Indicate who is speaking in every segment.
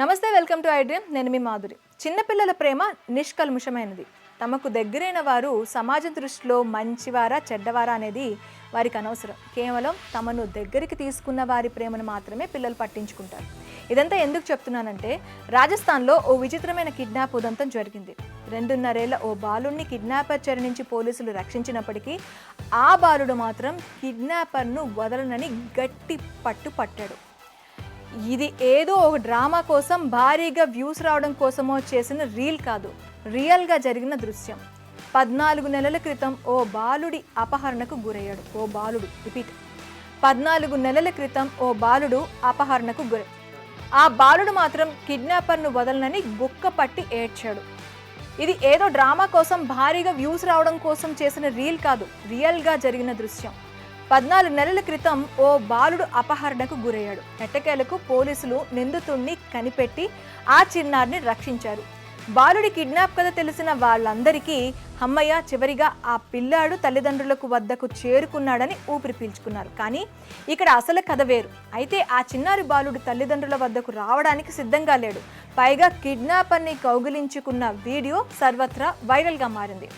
Speaker 1: నమస్తే welcome to iDream నేను మీ మాధురి. చిన్నపిల్లల ప్రేమ నిష్కల్ముషమైనది. తమకు దగ్గరైన వారు సమాజం దృష్టిలో మంచివారా చెడ్డవారా అనేది వారికి అనవసరం. కేవలం తమను దగ్గరికి తీసుకున్న వారి ప్రేమను మాత్రమే పిల్లలు పట్టించుకుంటారు. ఇదంతా ఎందుకు చెప్తున్నానంటే రాజస్థాన్లో ఓ విచిత్రమైన కిడ్నాప్ ఉదంతం జరిగింది. రెండున్నరేళ్ళ ఓ బాలుడిని కిడ్నాపర్ చెర నుంచి పోలీసులు రక్షించినప్పటికీ ఆ బాలుడు మాత్రం కిడ్నాపర్ను వదలనని గట్టి పట్టు పట్టాడు ఇది ఏదో ఒక డ్రామా కోసం భారీగా వ్యూస్ రావడం కోసమో చేసిన రీల్ కాదు రియల్గా జరిగిన దృశ్యం. పద్నాలుగు నెలల క్రితం ఓ బాలుడి అపహరణకు గురయ్యాడు. ఓ బాలుడు రిపీట్. పద్నాలుగు నెలల క్రితం ఓ బాలుడు అపహరణకు గురై ఆ బాలుడు మాత్రం కిడ్నాపర్ను వదలనని గుక్క పట్టి ఏడ్చాడు. ఇది ఏదో డ్రామా కోసం భారీగా వ్యూస్ రావడం కోసం చేసిన రీల్ కాదు రియల్గా జరిగిన దృశ్యం. పద్నాలుగు నెలల క్రితం ఓ బాలుడు అపహరణకు గురయ్యాడు. ఎట్టకేలకు పోలీసులు నిందితుణ్ణి కనిపెట్టి ఆ చిన్నారిని రక్షించారు. బాలుడి కిడ్నాప్ కథ తెలిసిన వాళ్ళందరికీ అమ్మయ్య చివరిగా ఆ పిల్లాడు తల్లిదండ్రులకు వద్దకు చేరుకున్నాడని ఊపిరి పీల్చుకున్నారు. కానీ ఇక్కడ అసలు కథ వేరు. అయితే ఆ చిన్నారి బాలుడు తల్లిదండ్రుల వద్దకు రావడానికి సిద్ధంగా లేడు. పైగా కిడ్నాపర్ని కౌగిలించుకున్న వీడియో సర్వత్రా వైరల్గా మారింది.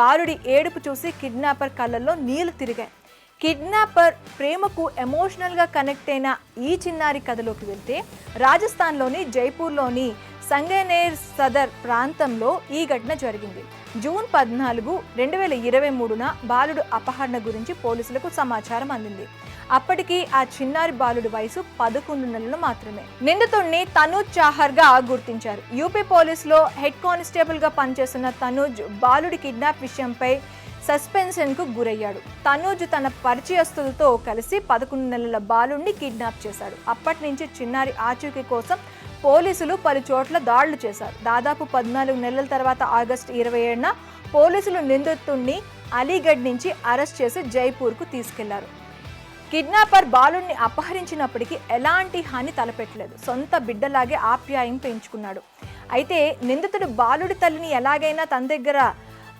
Speaker 1: బాలుడి ఏడుపు చూసి కిడ్నాపర్ కళ్ళల్లో నీళ్ళు తిరిగాయి. కిడ్నాపర్ ప్రేమకు ఎమోషనల్గా కనెక్ట్ అయిన ఈ చిన్నారి కథలోకి వెళ్తే రాజస్థాన్లోని జైపూర్లోని సంగనేర్ సదర్ ప్రాంతంలో ఈ ఘటన జరిగింది. జూన్ పద్నాలుగు రెండు వేల ఇరవై మూడున బాలుడు అపహరణ గురించి పోలీసులకు సమాచారం అందింది. అప్పటికి ఆ చిన్నారి బాలుడి వయసు పదకొండు నెలలు మాత్రమే. నిందితుడిని తనూజ్ చాహర్గా గుర్తించారు. యూపీ పోలీసులో హెడ్ కానిస్టేబుల్గా పనిచేస్తున్న తనూజ్ బాలుడి కిడ్నాప్ విషయంపై సస్పెన్షన్కు గురయ్యాడు. తనూజ్ తన పరిచయస్తులతో కలిసి పదకొండు నెలల బాలుడిని కిడ్నాప్ చేశాడు. అప్పటి నుంచి చిన్నారి ఆచూకీ కోసం పోలీసులు పలు చోట్ల దాడులు చేశారు. దాదాపు పద్నాలుగు నెలల తర్వాత ఆగస్టు ఇరవై ఏడున పోలీసులు నిందితుడిని అలీగఢ్ నుంచి అరెస్ట్ చేసి జైపూర్కు తీసుకెళ్ళారు. కిడ్నాపర్ బాలుణ్ణి అపహరించినప్పటికీ ఎలాంటి హాని తలపెట్టలేదు. సొంత బిడ్డలాగే ఆప్యాయం పెంచుకున్నాడు. అయితే నిందితుడు బాలుడి తల్లిని ఎలాగైనా తన దగ్గర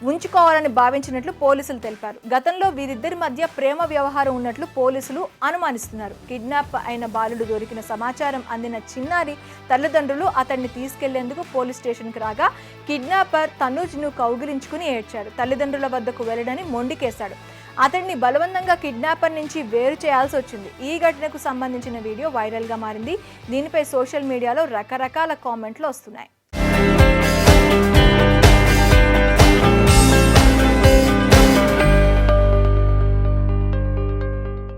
Speaker 1: ఉంచుకోవాలని భావించినట్లు పోలీసులు తెలిపారు. గతంలో వీరిద్దరి మధ్య ప్రేమ వ్యవహారం ఉన్నట్లు పోలీసులు అనుమానిస్తున్నారు. కిడ్నాప్ అయిన బాలుడు దొరికిన సమాచారం అందిన చిన్నారి తల్లిదండ్రులు అతన్ని తీసుకెళ్ళేందుకు పోలీస్ స్టేషన్కి రాగా కిడ్నాపర్ తనూజ్ను కౌగిలించుకుని ఏడ్చాడు తల్లిదండ్రుల వద్దకు వెళ్ళడని మొండికేశాడు. అతడిని బలవంతంగా కిడ్నాపర్ నుంచి వేరు చేయాల్సి వచ్చింది. ఈ ఘటనకు సంబంధించిన వీడియో వైరల్గా మారింది. దీనిపై సోషల్ మీడియాలో రకరకాల కామెంట్లు వస్తున్నాయి.